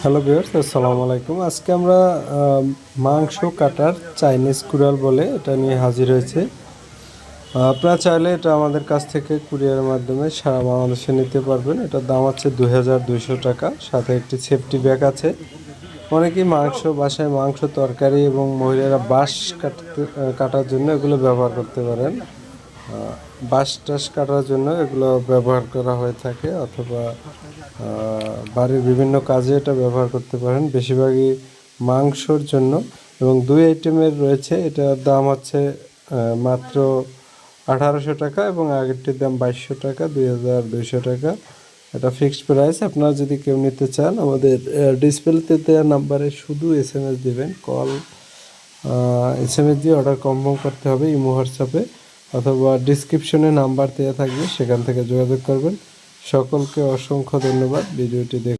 Hello বিয়ার্স আসসালামু আলাইকুম আজকে আমরা মাংস কাটার চাইনিজ কুড়াল বলে এটা নিয়ে হাজির হয়েছে। আপনারা চাইলে এটা আমাদের কাছ থেকে কুরিয়ারের মাধ্যমে সারা বাংলাদেশে নিতে পারবেন। এটার দাম হচ্ছে দুই হাজার দুইশো টাকা। সাথে একটি সেফটি ব্যাগ আছে। অনেকেই মাংস, বাসায় মাংস, তরকারি এবং মহিলারা বাঁশ কাটতে কাটার জন্য এগুলো ব্যবহার করতে পারেন। বাঁশ টাস কাটার জন্য এগুলো ব্যবহার করা হয়ে থাকে অথবা বাড়ির বিভিন্ন কাজে এটা ব্যবহার করতে পারেন। বেশিরভাগই মাংসর জন্য এবং দুই আইটেমের রয়েছে। এটার দাম হচ্ছে মাত্র আঠারোশো টাকা এবং আগেরটির দাম বাইশশো টাকা, দুই হাজার দুইশো টাকা। এটা ফিক্সড প্রাইস। আপনারা যদি কেউ নিতে চান, আমাদের ডিসপ্লেতে দেওয়া নাম্বারে শুধু এস এম এস দেবেন। কল এস এম এস দিয়ে অর্ডার কনফার্ম করতে হবে ইমো হোয়াটসঅ্যাপে। অথবা ডিসক্রিপশনে নাম্বার দেওয়া থাকবে সেখান থেকে যোগাযোগ করবেন। সকলকে অসংখ্য ধন্যবাদ। ভিডিওটি দেখ